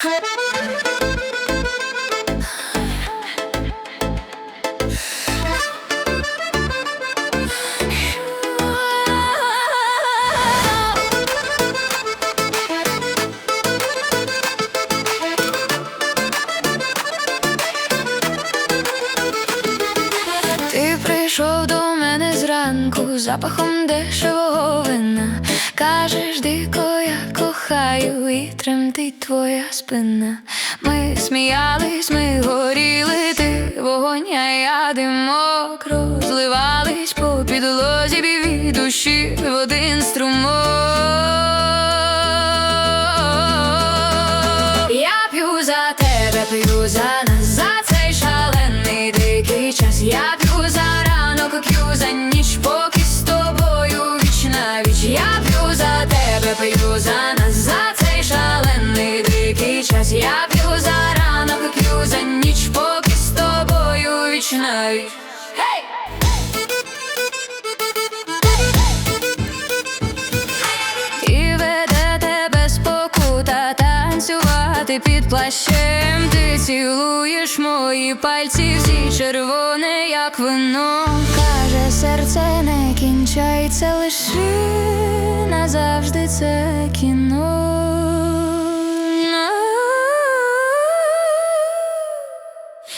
Ти прийшов до мене зранку запахом дешевого вина. Кажеш, дико я кохаю, і тремтить твоя спина. Ми сміялись, ми горіли, ти вогонь, а я димок розливались по підлозі біві душі в один струмок. Я п'ю за тебе, п'ю за нас, за цей шалений дикий час. Я п'ю за ранок, п'ю за ніч, поки з тобою віч на віч. Я п'ю за тебе, п'ю за нас, танцювати під плащем. Ти цілуєш мої пальці, всі червоне, як вино. Каже, серце не кінчається, лиши назавжди це кіно.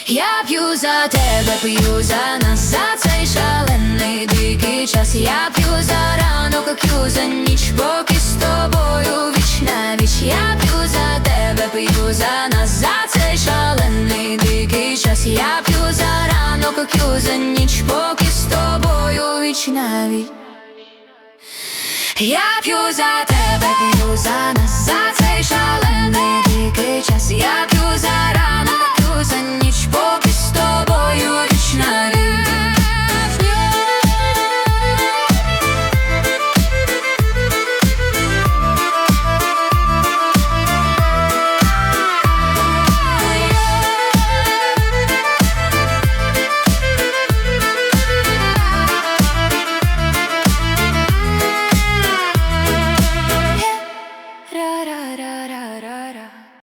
Я п'ю за тебе, п'ю за нас, за цей шалений дикий час. Я п'ю за ранок, п'ю за ніч, поки з тобою віч на віч. Я п'ю за п'ю за нас, за цей шалений дикий час. Я п'ю за ранок, п'ю за ніч, поки з тобою віч навіть. Я п'ю за тебе, п'ю за нас,